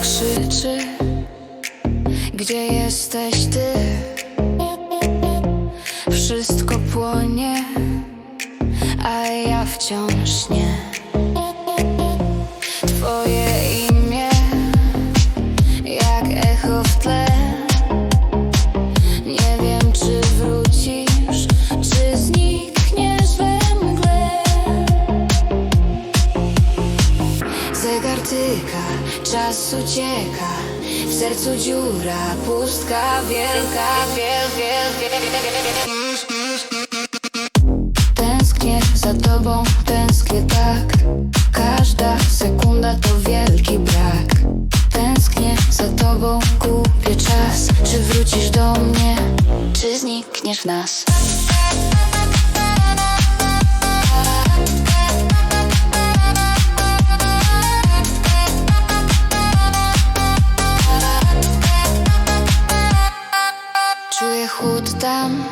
krzyczy Gdzie jesteś ty? Wszystko płonie A ja wciąż nie. Twoje imię Jak echo w tle. Nie wiem czy wrócisz Czy znikniesz we mgle. Zegar tyka, czas ucieka W sercu dziura, pustka wielka, wiel. Tęsknię za tobą, tęsknię tak Każda sekunda to wielki brak Tęsknię za tobą, kupię czas Czy wrócisz do mnie, czy znikniesz w nas? Czuję chłód tam,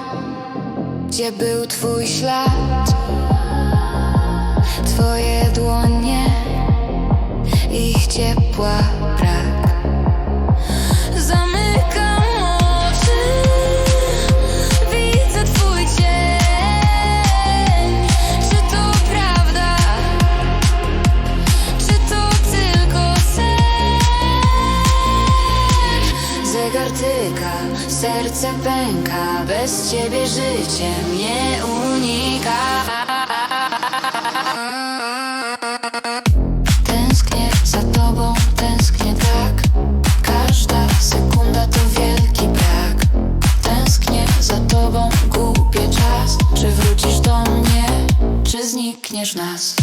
gdzie był twój ślad. Twoje dłonie, ich ciepła Serce pęka Bez ciebie życie mnie unika. Tęsknię za tobą, tęsknię tak. Każda sekunda to wielki brak. Tęsknię za tobą, gubię czas. Czy wrócisz do mnie, czy znikniesz nas?